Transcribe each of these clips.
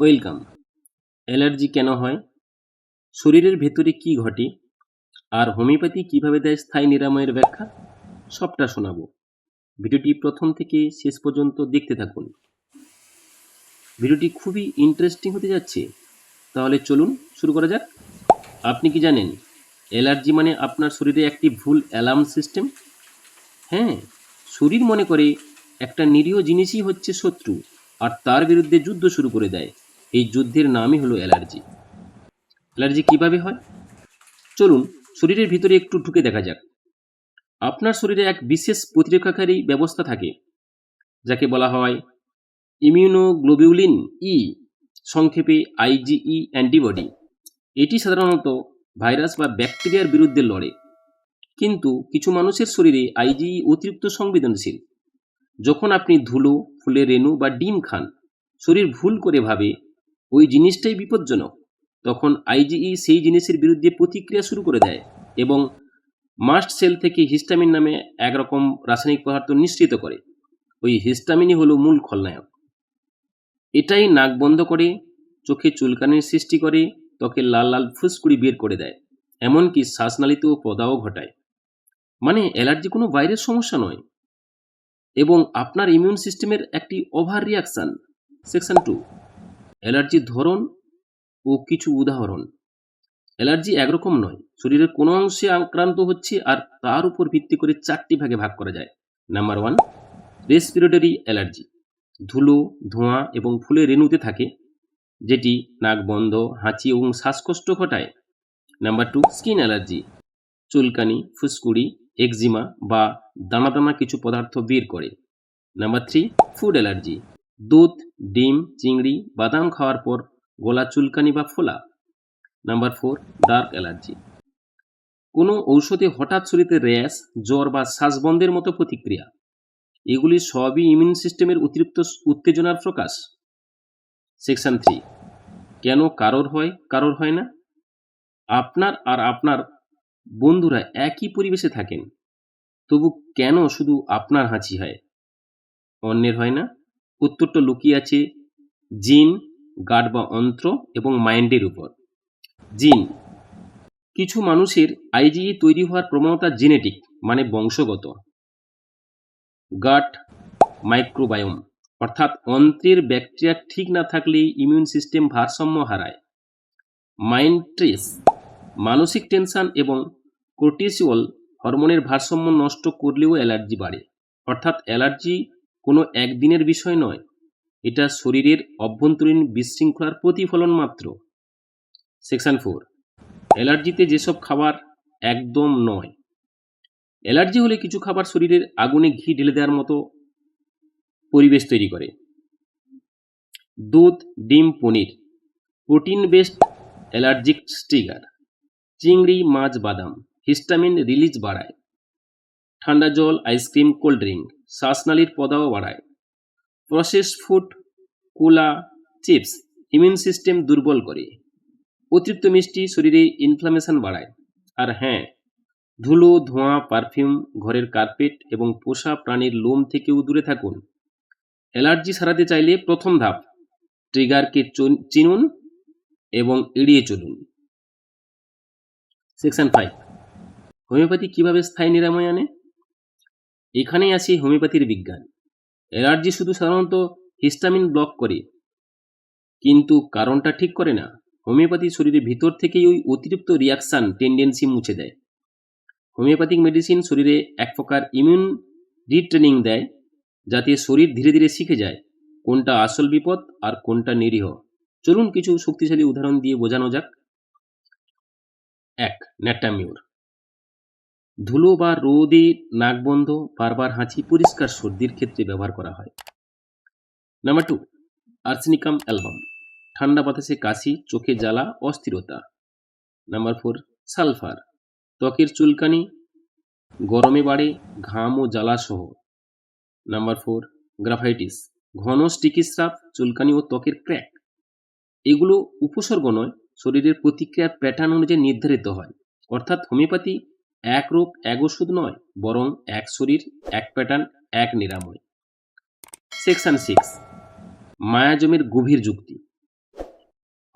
Welcome. Allergy কেন হয়? শরীরের ভেতরে কি ঘটে? আর হোমিওপ্যাথি কীভাবে দেয় স্থায়ী নিরাময়ের ব্যাখ্যা? সবটা শোনাবো। ভিডিওটি প্রথম থেকে শেষ পর্যন্ত দেখতে থাকুন। ভিডিওটি খুবই ইন্টারেস্টিং হতে যাচ্ছে। তাহলে চলুন শুরু করা যাক। আপনি কি জানেন, অ্যালার্জি মানে আপনার শরীরে একটি ভুল অ্যালার্ম সিস্টেম? হ্যাঁ শরীর মনে করে একটা নিরীহ জিনিসই হচ্ছে শত্রু, আর তার বিরুদ্ধে যুদ্ধ শুরু করে দেয়। এই যুদ্ধের নামই হলো অ্যালার্জি। অ্যালার্জি কীভাবে হয়? চলুন শরীরের ভিতরে একটু ঢুকে দেখা যাক। আপনার শরীরে এক বিশেষ প্রতিরক্ষাকারী ব্যবস্থা থাকে, যাকে বলা হয় ইমিউনোগ্লোবিউলিন ই, সংক্ষেপে আইজিই অ্যান্টিবডি। এটি সাধারণত ভাইরাস বা ব্যাকটেরিয়ার বিরুদ্ধে লড়ে, কিন্তু কিছু মানুষের শরীরে আইজিই অতিরিক্ত সংবেদনশীল। যখন আপনি ধুলো ফুলের রেণু বা ডিম খান, শরীর ভুল করে ভাবে ওই জিনিসটাই বিপজ্জনক। তখন আইজিই সেই জিনিসের বিরুদ্ধে প্রতিক্রিয়া শুরু করে দেয় এবং মাস্ট সেল থেকে হিস্টামিন নামে একরকম রাসায়নিক পদার্থ নিঃসৃত করে। ওই হিস্টামিনই হলো মূল খলনায়ক। এটাই নাক বন্ধ করে, চোখে চুলকানির সৃষ্টি করে, ত্বকে লাল লাল ফুসকুড়ি বের করে দেয়। এমনকি শ্বাসনালীতেও পদাও ঘটায়। মানে অ্যালার্জি কোনো বাইরের সমস্যা নয়। এবং আপনার ইমিউন সিস্টেমের একটি ওভার রিয়াকশান, সেকশন টু। অ্যালার্জির ধরন ও কিছু উদাহরণ। অ্যালার্জি একরকম নয়, শরীরের কোনো অংশে আক্রান্ত হচ্ছে আর তার উপর ভিত্তি করে চারটি ভাগে ভাগ করা যায়। Number one, respiratory allergy. ধুলো, ধোঁয়া এবং ফুলের রেণুতে থাকে, যেটি নাক বন্ধ, হাঁচি এবং শ্বাসকষ্ট ঘটায়। Number two, skin allergy. চুলকানি, ফুসকুড়ি, একজিমা বা দানা দানা কিছু পদার্থ বের করে। Number three, food allergy. দুধ, ডিম, চিংড়ি, বাদাম খাওয়ার পর গলা চুলকানি বা ফোলা। Number four, drug allergy. কোনো ঔষধে হঠাৎ শরীরে র্যাশ জ্বর বা শ্বাসবন্ধের মতো প্রতিক্রিয়া। এগুলি সবই ইমিউন সিস্টেমের অতিরিক্ত উত্তেজনার প্রকাশ। সেকশন থ্রি, কেন কারোর হয় কারোর হয় না? আপনার আর আপনার বন্ধুরা একই পরিবেশে থাকেন, তবু কেন শুধু আপনার হাঁচি হয়? অন্যের হয় না? উত্তরটা লুকিয়ে আছে জিন গাড বা অন্ত্র এবং মাইন্ডের উপর। জিন, কিছু মানুষের আইজিই তৈরি হওয়ার প্রবণতা জেনেটিক মানে বংশগত। গাট মাইক্রোবায়োম অর্থাৎ অন্ত্রের ব্যাকটেরিয়া ঠিক না থাকলে ইমিউন সিস্টেম ভারসাম্য হারায়। মাইন্ড ট্রেস মানসিক টেনশন এবং কোর্টিসিওল হরমোনের ভারসাম্য নষ্ট করলেও অ্যালার্জি বাড়ে। অর্থাৎ অ্যালার্জি কোনো একদিনের বিষয় নয়। এটা শরীরের অভ্যন্তরীণ বিশৃঙ্খলার প্রতিফলন মাত্র। সেকশন ফোর, অ্যালার্জিতে যেসব খাবার একদম নয়। অ্যালার্জি হলে কিছু খাবার শরীরের আগুনে ঘি ঢেলে দেওয়ার মতো পরিবেশ তৈরি করে। দুধ, ডিম, পনির প্রোটিন বেসড অ্যালার্জিক স্টিগার চিংড়ি, মাছ, বাদাম, হিস্টামিন রিলিজ বাড়ায়। ঠান্ডা জল, আইসক্রিম, কোল্ড ড্রিঙ্ক। শ্বাসনালীর পদাও বাড়ায়। Process food cola chips immune system দুর্বল করে। অতিরিক্ত মিষ্টি শরীরে ইনফ্লামেশন বাড়ায়। আর হ্যাঁ ধুলো, ধোঁয়া পারফিউম ঘরের কার্পেট এবং পোষা প্রাণীর লোম থেকেও দূরে থাকুন। অ্যালার্জি সারাতে চাইলে প্রথম ধাপ, ট্রিগারকে চিনুন এবং এড়িয়ে চলুন। সেকশন ফাইভ হোমিওপ্যাথি কীভাবে স্থায়ী নিরাময় আনে? এখানেই আসে হোমিওপ্যাথির বিজ্ঞান। অ্যালার্জি শুধু সাধারণত হিস্টামিন ব্লক করে। কিন্তু কারণটা ঠিক করে না। হোমিওপ্যাথি শরীরের ভিতর থেকেই ওই অতিরিক্ত রিয়াকশান টেন্ডেন্সি মুছে দেয়। হোমিওপ্যাথিক মেডিসিন শরীরে এক প্রকার ইমিউন রিট্রেনিং দেয়, যাতে শরীর ধীরে ধীরে শিখে যায় কোনটা আসল বিপদ আর কোনটা নিরীহ। চলুন কিছু শক্তিশালী উদাহরণ দিয়ে বোঝানো যাক। এক ন্যাটামিউর ধুলো বা রোদে নাক বন্ধ, বারবার হাঁচি, পরিষ্কার সর্দির ক্ষেত্রে ব্যবহার করা হয়। নাম্বার টু আর্সেনিকাম অ্যালবাম ঠান্ডা বাতাসে কাশি, চোখে জ্বালা, অস্থিরতা। নাম্বার ফোর সালফার ত্বকের চুলকানি, গরমে বাড়ে, ঘাম ও জ্বালা সহ। নাম্বার ফোর গ্রাফাইটিস ঘন স্টিকি স্রাব, চুলকানি ও ত্বকের ক্র্যাক এগুলো উপসর্গ নয়, শরীরের প্রতিক্রিয়ার প্যাটার্ন অনুযায়ী নির্ধারিত হয়। অর্থাৎ হোমিওপ্যাথি এক রোগ, এক ওষুধ নয়, বরং এক শরীর, এক প্যাটার্ন, এক নিরাময়। সেকশন সিক্স মায়াজমের গভীর যুক্তি।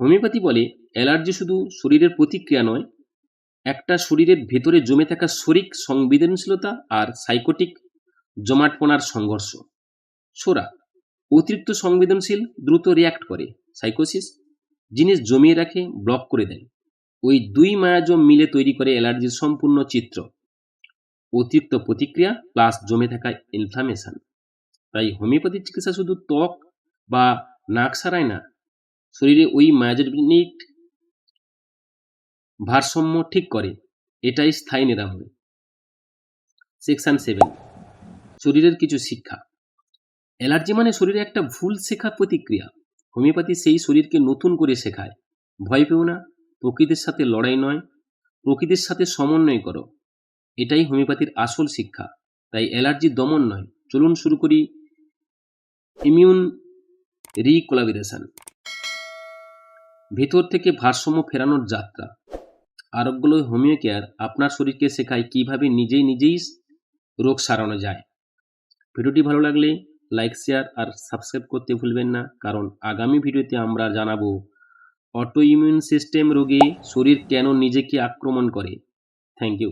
হোমিওপ্যাথি বলে, অ্যালার্জি শুধু শরীরের প্রতিক্রিয়া নয়, একটা শরীরের ভেতরে জমে থাকা শরিক সংবেদনশীলতা আর সাইকোটিক জমাটপনার সংঘর্ষ। সোরা, অতিরিক্ত সংবেদনশীল দ্রুত রিয়াক্ট করে সাইকোসিস জিনিস জমিয়ে রাখে ব্লক করে দেয়। ওই দুই মায়াজম মিলে তৈরি করে অ্যালার্জির সম্পূর্ণ চিত্র। অতিরিক্ত প্রতিক্রিয়া প্লাস জমে থাকা ইনফ্লামেশন তাই হোমিওপ্যাথির চিকিৎসা শুধু ত্বক বা নাক সারায় না, শরীরে ওই মায়াজনিক ভারসাম্য ঠিক করে। এটাই স্থায়ী নিরাময়। Section seven. শরীরের কিছু শিক্ষা। অ্যালার্জি মানে শরীরে একটা ভুল শেখা প্রতিক্রিয়া। হোমিওপ্যাথি সেই শরীরকে নতুন করে শেখায়। ভয় পেও না। প্রকৃতির সাথে লড়াই নয়, প্রকৃতির সাথে সমন্বয় করো। এটাই হোমিওপ্যাথির আসল শিক্ষা। তাই অ্যালার্জি দমন নয়। চলুন শুরু করি ইমিউন রিকোলাবিরেশন। ভেতর থেকে ভারসাম্য ফেরানোর যাত্রা। আরোগ্যলয় হোমিও কেয়ার আপনার শরীরকে শেখায় কীভাবে নিজেই নিজেই রোগ সারানো যায়। ভিডিওটি ভালো লাগলে লাইক, শেয়ার আর সাবস্ক্রাইব করতে ভুলবেন না। কারণ আগামী ভিডিওতে আমরা জানাব অটো ইমিউন সিস্টেম রোগে শরীর কেন নিজেকে আক্রমণ করে? Thank you